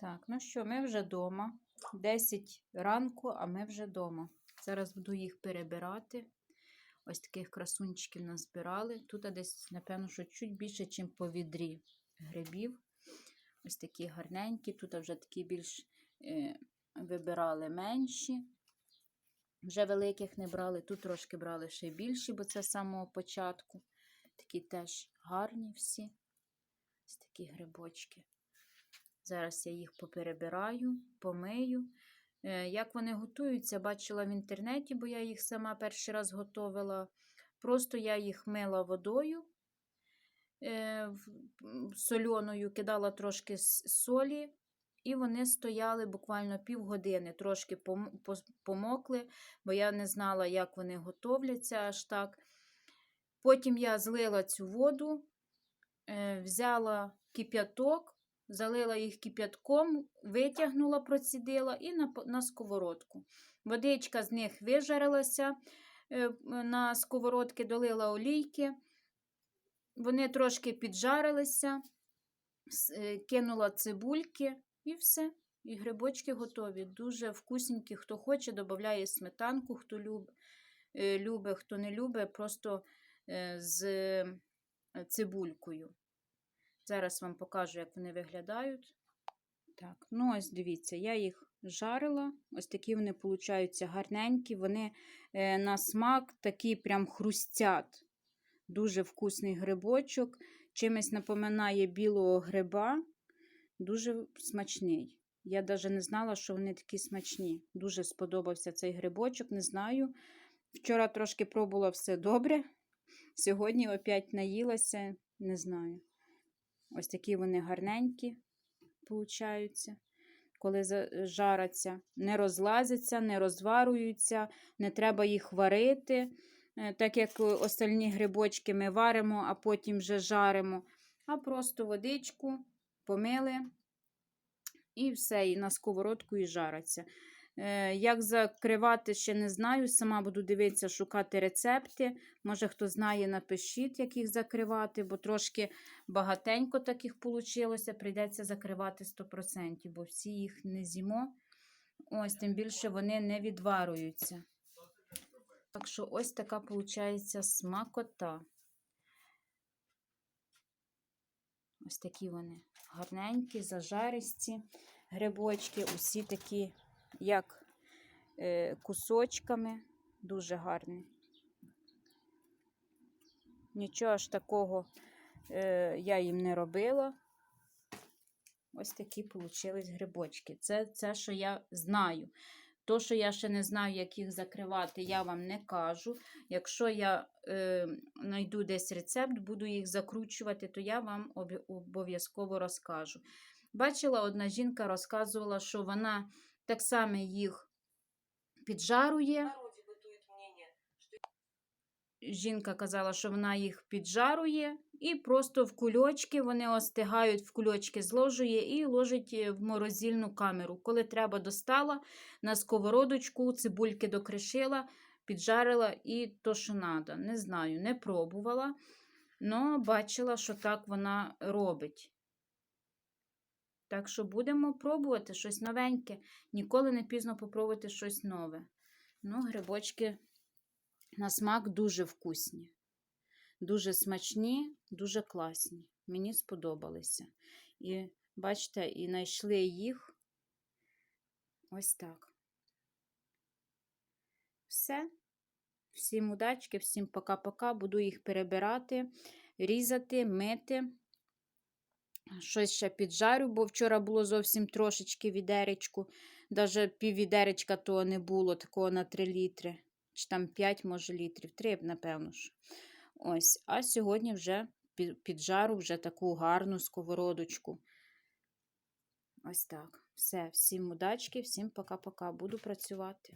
Так, ну що, ми вже вдома. 10 ранку, а ми вже вдома. Зараз буду їх перебирати. Ось таких красунчиків назбирали. Тут десь, напевно, що чуть більше, ніж по відрі грибів. Ось такі гарненькі. Тут вже такі більш е, вибирали менші. Вже великих не брали. Тут трошки брали ще більші, бо це з самого початку. Такі теж гарні всі. Ось такі грибочки. Зараз я їх поперебираю, помию. Е, Як вони готуються, бачила в інтернеті, бо я їх сама перший раз готувала. Просто я їх мила водою е, сольоною, кидала трошки солі, і вони стояли буквально півгодини, трошки помокли, бо я не знала, як вони готовляться аж так. Потім я злила цю воду, е, взяла кип'яток, залила їх кип'ятком, витягнула, процідила і на, на сковородку. Водичка з них вижарилася е, на сковородки, долила олійки. Вони трошки піджарилися, е, кинула цибульки і все. І грибочки готові. Дуже вкусненькі. Хто хоче, додає сметанку, хто люб, е, любить, хто не любить, просто з цибулькою. Зараз вам покажу, як вони виглядають. Так, ну ось дивіться, я їх жарила. Ось такі вони получаються гарненькі. Вони е, на смак такі прям хрустять. Дуже вкусний грибочок. Чимось напоминає білого гриба. Дуже смачний. Я навіть не знала, що вони такі смачні. Дуже сподобався цей грибочок, не знаю. Вчора трошки пробувала все добре. Сьогодні опять наїлася, не знаю. Ось такі вони гарненькі получаються, коли жаряться. Не розлазяться, не розварюються, не треба їх варити. Е, Так як остальні грибочки ми варимо, а потім вже жаримо. А просто водичку помили і все, і на сковородку і жаряться. Е, Як закривати, ще не знаю. Сама буду дивитися, шукати рецепти. Може, хто знає, напишіть, як їх закривати, бо трошки багатенько таких вийшло. Прийдеться закривати 100%, бо всі їх не з'їмо. Ось, тим більше вони не відварюються. Так що ось така виходить смакота. Ось такі вони гарненькі, зажаристі грибочки, усі такі, як е, кусочками, дуже гарні. Нічого ж такого е, я їм не робила. Ось такі получились грибочки. Це, це, що я знаю. То, що я ще не знаю, як їх закривати, я вам не кажу. Якщо я е, знайду десь рецепт, буду їх закручувати, то я вам обов'язково розкажу. Бачила, одна жінка розказувала, що вона так само їх піджарує. Жінка казала, що вона їх піджарує і просто в кульочки, вони остигають, в кульочки зложує і ложить е, в морозильну камеру. Коли треба, достала на сковородочку, цибульки докришила, піджарила і то, що треба. Не знаю, не пробувала, але бачила, що так вона робить. Так що будемо пробувати щось новеньке. Ніколи не пізно попробувати щось нове. Ну, грибочки на смак дуже вкусні. Дуже смачні, дуже класні. Мені сподобалися. І бачите, і знайшли їх ось так. Все. Всім удачки, всім пока-пока. Буду їх перебирати, різати, мити. Щось ще піджарю, бо вчора було зовсім трошечки відеречку. Даже пів відеречка того не було, такого на 3 літри. Чи там 5, може, літрів. 3, напевно ж. Ось. А сьогодні вже пі- піджару вже таку гарну сковородочку. Ось так. Все. Всім удачки, всім пока-пока. Буду працювати.